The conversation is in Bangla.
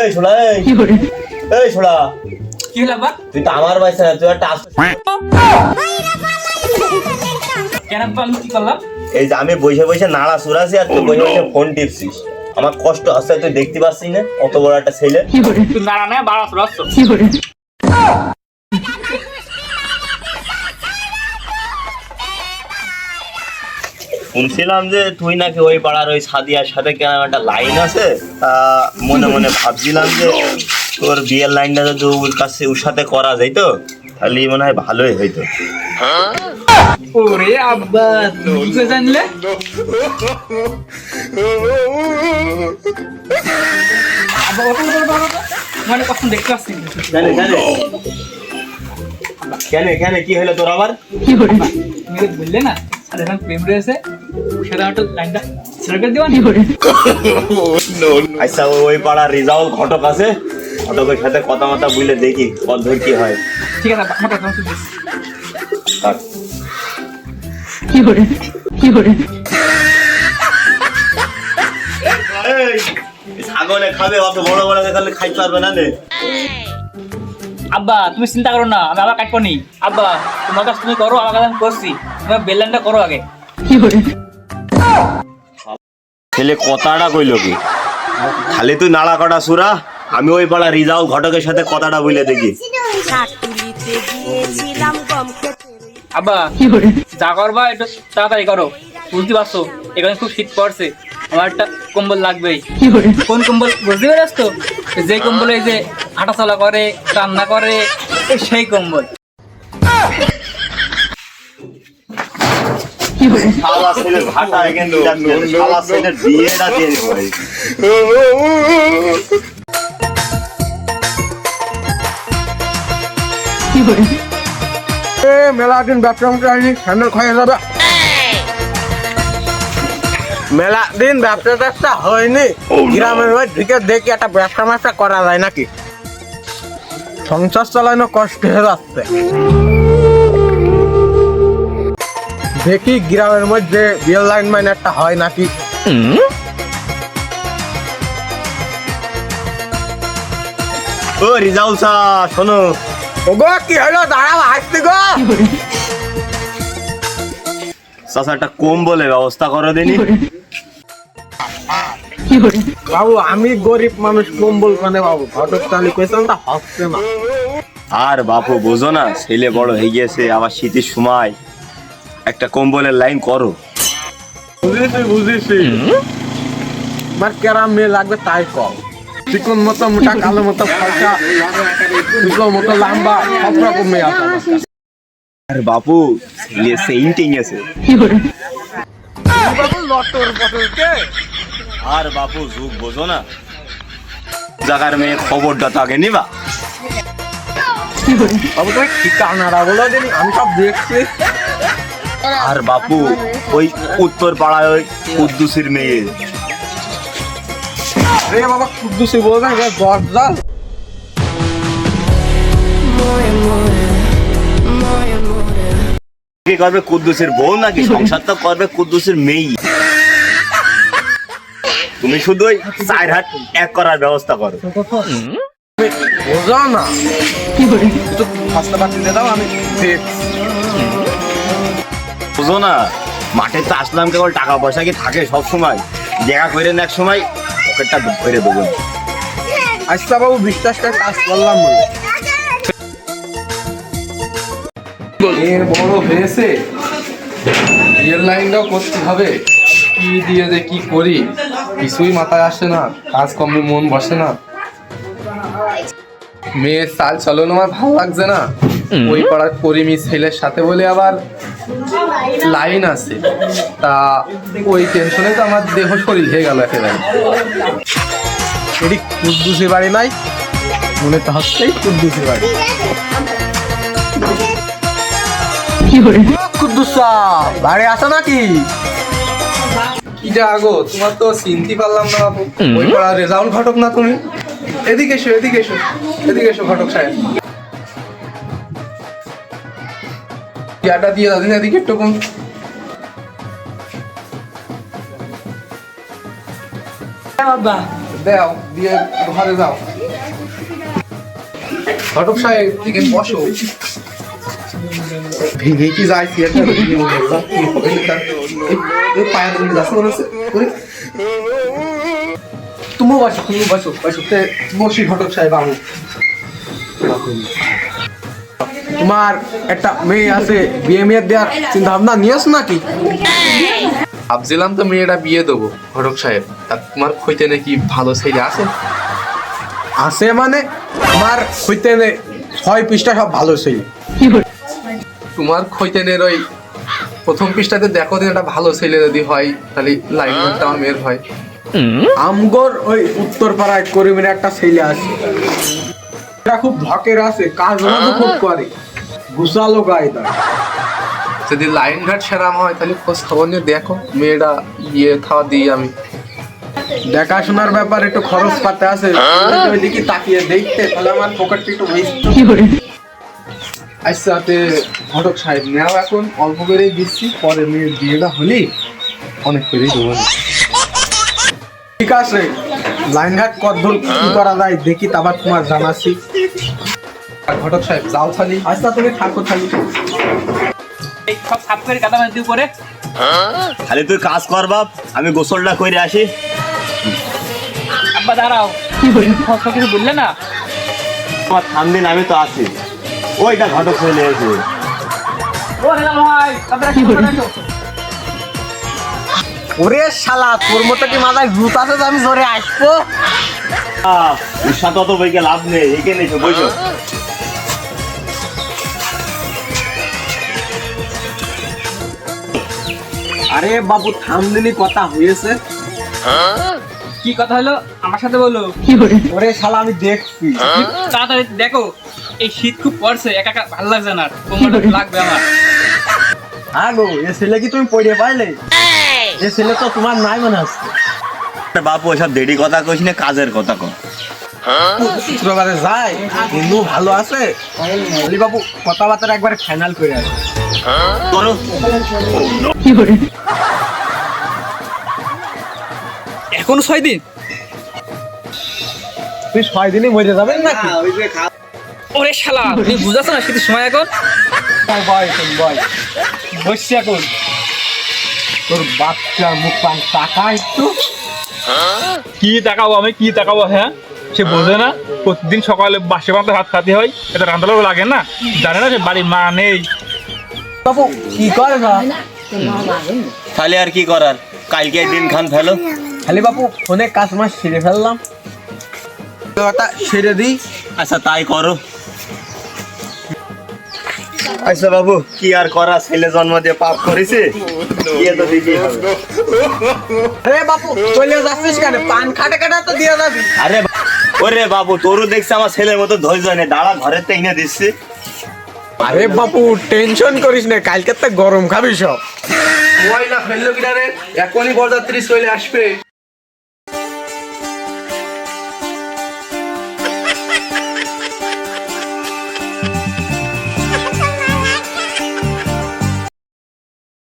এই ছোড়া এই। কি হলো? তুই তো আমার বাচ্চা না তুই একটা কেন আমি কি করলাম? এই যে আমি বসে বসে নাড়া সুরাছি আর তুই বসে বসে ফোন টিপছিস। আমার কষ্ট আসছে তুই দেখতে পাচ্ছিস না অত বড় একটা ছেলে। তুই নাড়া না বাড়া শুনছিলাম যে তুই নাকি ওই পাড়ার ওই সাদিয়ার সাথে কেন একটা লাইন আছে? তা মনে মনে ভাবছিলাম যে তোর বিয়ের লাইনটা যদি ওর কাছে ওর সাথে করা যাইতো তাহলে মনে হয় ভালোই হইতো। ওরে আব্বা তুই জানলে? আব্বা ওটা ওটা ওটা ওটা মানে কখন দেখতে পাচ্ছি কেন কেন কেন কেন কি হলো তোর আবার? কি তো বললে না আর এখন প্রেম রয়েছে। সেটা একটা লাইনটা ছেড়ে করে দেওয়া নি? আচ্ছা ওই পাড়ার রিজাউল ঘটক আছে। ঘটকের সাথে কথা মতা বুঝলে দেখি কদ্দূর কি হয়। ঠিক আছে আব্বা আমার কথা শুনছিস ছাগলে খাবে অত বড় বড় খাইতে পারবে না নে। আব্বা তুমি চিন্তা করো না আমি আবার কাটবো নি। আব্বা তোমার কাছে তুমি করো আমার কাছে আমি করছি। তোমার বেললাইনটা করো আগে। ছেলে কথাটা কইল কি? খালি তুই নাড়া কটা সুরা আমি ওই পাড়া রিজাউল ঘটকের সাথে কথাটা বুঝলে দেখি। আব্বা যা করবা একটু তাড়াতাড়ি করো। বুঝতে পারছ? এখানে খুব শীত পড়ছে। আমার একটা কম্বল লাগবেই। কোন কম্বল? বুঝতে পেরেছ তো? যে কম্বল এই যে হাঁটাচলা করে রান্না করে সেই কম্বল। শালা ছেলে ভাটা এখানে শালা ছেলে বিয়েটা দিয়ে দিবো মেলা দিন ব্যবসা মুখে আসি স্যান্ডেল খাইয়ে যাবে। মেলা দিন ব্যবসা ট্যাবসা হয়নি। গ্রামের ওই ঢুকে দেখি একটা ব্যবসা ম্যাবসা করা যায় নাকি। সংসার চালানো কষ্ট হয়ে যাচ্ছে। দেখি গ্রামের মধ্যে বিয়ের লাইন মাইন একটা হয় নাকি? ও রিজাউল সা শোনো। ওগো কি হলো? দাঁড়াও আসতে গো। চাচা একটা কম্বলের ব্যবস্থা করে দিনি। বাবু আমি গরিব মানুষ কম্বল কানে বাবু ঘটক চালি কইছিলাম তা হচ্ছে না। আর বাপু বোঝো না ছেলে বড় হয়ে গেছে আবার শীতের সময়। একটা কম্বলের লাইন করো। বুঝেছি বুঝেছি। মেয়ে লাগবে তাই কম। চিকন মতো মোটা কালো মতো ফলকা দুটো মতো লম্বা সব রকম মেয়ে আছে। আর বাপু ছেলে সেইন্টিং আছে। আর বাপু যুগ বোঝো না। জাগার মেয়ে খবরটা তাকে নিবা। বাবু তুমি ঠিকানাটা বলো দিন আমি সব দেখছি। আর বাপু ওই উত্তর পাড়ায় ওই কুদ্দুসির মেয়ে। রে বাবা কুদ্দুসি কি করবে কুদ্দুসের বউ নাকি? সংসার তো করবে কুদ্দুসের মেয়ে। তুমি শুধু ওই চার হাত এক করার ব্যবস্থা করো। বোঝো না। দিয়ে দাও আমি দেখছি। বুঝো না? মাঠে তো আসলাম কেবল টাকা পয়সা কি থাকে সব সময় দেখা করে না এক সময়, পকেটটা করে দেবো। আচ্ছা বাবু, বিশ্বাসটা কাজ করলাম বলে এর বড় হয়েছে। বিয়ের লাইনটাও করতে হবে। কি দিয়ে যে কি করি, কিছুই মাথায় আসে না, কাজ কমে মন বসে না। মেয়ের চাল চলন আমার ভালো লাগছে না। ওই পাড়ার করিমি ছেলের সাথে বলে আবার লাইন আছে। তা ওই টেনশনে তো আমার দেহ শরীর হয়ে গেল একেবারে। এটি কুদ্দুসি বাড়ি নাই মনে তো হচ্ছেই কুদ্দুসি বাড়ি। কুদ্দুস সাহেব, বাড়ি আসো নাকি? আগো তোমার তো চিনতে পারলাম না বাবু ওই পাড়ার রেজাউল ঘটক না তুমি? এদিকে এসো এদিকে এসো এদিকে এসো ঘটক সাহেব। ইয়াটা দিয়ে দাদিন এদিকে একটু কম। বাবা। দাও দিয়ে ঘরে যাও। ঘটক সাহেব এখানে বসো। ভেঙে কি যায় সিয়ারটা ভেঙে পায়ের দিকে যাচ্ছে মনে হচ্ছে। তুমিও বসো তুমি বসো বসো। তে বসি ঘটক সাহেব আমি। তোমার একটা মেয়ে আছে বিয়ে মেয়ে দেওয়ার চিন্তা ভাবনা নিয়েছ নাকি? ভাবছিলাম তো মেয়েটা বিয়ে দেবো ঘটক সাহেব। আর তোমার খইতে নাকি ভালো ছেলে আছে? আছে মানে? আমার নে ছয় পৃষ্ঠা সব ভালো ছেলে। তোমার খৈতেনের ওই প্রথম পৃষ্ঠাতে দেখো দিন একটা ভালো ছেলে যদি হয় তাহলে লাইনটা আমার মেয়ের হয়। আমগর ওই উত্তর পাড়ায় করিমের একটা ছেলে আছে। খুব ধকের আছে কাজ খুব করে। গুছালো গায়ে তার যদি লাইন ঘাট সেরাম হয় তাহলে খোঁজ খবর নিয়ে দেখো। মেয়েটা বিয়ে খাওয়া দিই আমি। দেখাশোনার ব্যাপার একটু খরচ পাতে আছে। ওই দিকে তাকিয়ে দেখতে তাহলে আমার পকেটটা একটু বেশি আচ্ছা তে ঘটক সাহেব নেও এখন অল্প করেই দিচ্ছি পরে মেয়ের বিয়েটা হলেই অনেক করেই দেবো। ঠিক আছে লাইন ঘাট কদ্দূর কি করা যায় দেখি তারপর তোমার জানাচ্ছি। ঘটক সাহেব যাও খালি আচ্ছা তুমি থাকো থাকি এই সব সাফ করে কাদা দিয়ে উপরে খালি তুই কাজ কর বাপ আমি গোসলটা করে আসি। আব্বা দাঁড়াও। সব কিছু বললে না? আমার থাম দিন আমি তো আছি। ওইটা ঘটক চলে এসে ও হেলাল ভাই তাড়াতাড়ি কি করে ওরে শালা তোর মতো কি মাথায় ভূত আছে আমি জোরে আসব? সাথে অত বইকে লাভ নেই এখানে এসে বসো আরে বাবু থামদিনি কথা হয়েছে। কি কথা হলো? আমার সাথে বলো। ওরে শালা আমি দেখছি। তাড়াতাড়ি দেখো এই শীত খুব পড়ছে একা একা ভালো লাগছে না। কোমরটা লাগবে আমার। আগো এ ছেলে কি তুমি পড়ে পাইলে? এ ছেলে তো তোমার নাই মনে হচ্ছে। বাপু ওসব দেরি কথা কইস না কাজের কথা কর শুক্রবারে যায় কিন্তু ভালো আছে? বলি বাবু কথাবার্তা একবার ফাইনাল করে আছে করো এখন ছয় দিন? তুই ছয় দিনই মরে যাবেন নাকি? ওরে শালা তুমি বুঝাচ্ছ না শীতের সময় এখন? বয় তুমি বয় বসছি এখন। তোর বাচ্চা মুখ পান টাকা একটু। কি তাকাবো আমি? কি তাকাবো হ্যাঁ? সে বোঝে না প্রতিদিন সকালে বাসে ভাত ভাত খাতে হয় এটা রান্ধালো লাগে না জানে না সে বাড়ির মা নেই। বাবু কি করে তাহলে আর কি করার? কালকে দিন খান ফেলো। খালি বাবু ফোনে কাজ মাস সেরে ফেললাম। সেরে দিই। আচ্ছা তাই করো। আচ্ছা বাবু কি আর করা? ছেলে জন্ম দিয়ে পাপ করেছে। আরে বাবু চলে যাচ্ছিস কেন? পান খাটে খাটে তো দিয়ে যাবি। আরে ওরে বাবু তোরও দেখছি আমার ছেলের মতো ধৈর্য নেই। দাঁড়া ঘরের তো এনে দিচ্ছি। আরে বাবু টেনশন করিস না কালকে তো গরম খাবি সব। ময়লা ফেলল কিনা রে? এখনই বরযাত্রী চলে আসবে।